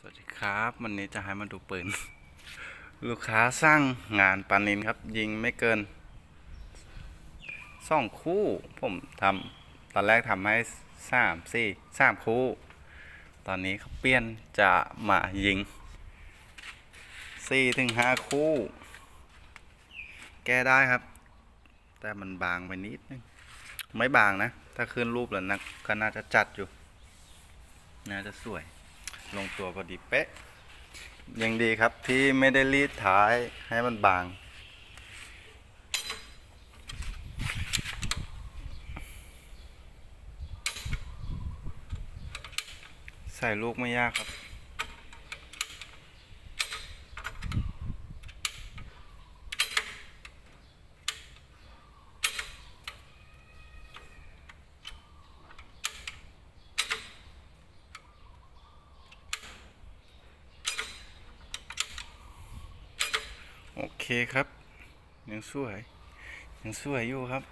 สวัสดีครับวันนี้จะให้มาดูปืน ลูกค้าสร้างงานปานินครับ ยิงไม่เกินสองคู่ ผมทำตอนแรกทำให้สามสี่สามคู่ ตอนนี้เขาเปลี่ยนจะมายิงสี่ถึงห้าคู่ แก้ได้ครับ แต่มันบางไปนิดนึง ไม่บางนะ ถ้าขึ้นรูปแล้วนะก็น่าจะจัดอยู่ น่าจะสวย ลงตัวพอดีเป๊ะ ยังดีครับที่ไม่ได้รีดท้ายให้มันบาง ใส่ลูกไม่ยากครับ โอเคครับ ยังสวย ยังสวยอยู่ครับ